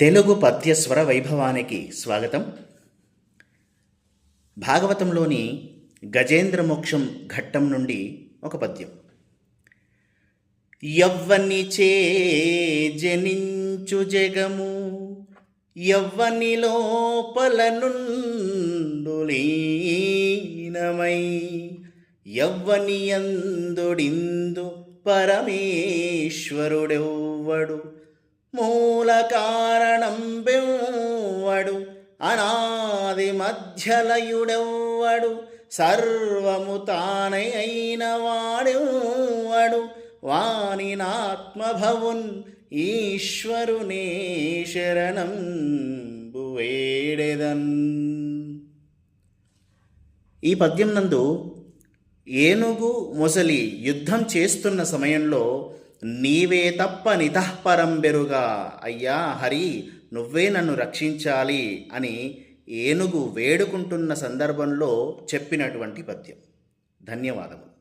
తెలుగు పద్యస్వర వైభవానికి స్వాగతం. భాగవతంలోని గజేంద్ర మోక్షం ఘట్టం నుండి ఒక పద్యం. యవ్వని చే జనించు జగము యవ్వని లోపల నుండులీనమై యవ్వని అందుడిందు పరమేశ్వరుడెవ్వడు మూల కారణం బెవ్వడు అనాది మధ్యలయుడెవ్వడు సర్వము తానే అయిన వాడెవ్వడు వానినాత్మభవున్ ఈశ్వరునే శరణం వేడెదన్. ఈ పద్యం నందు ఏనుగు మొసలి యుద్ధం చేస్తున్న సమయంలో నీవే తప్ప నితఃపరం బెరుగా. అయ్యా హరి నువ్వే నన్ను రక్షించాలి అని ఏనుగు వేడుకుంటున్న సందర్భంలో చెప్పినటువంటి పద్యం. ధన్యవాదములు.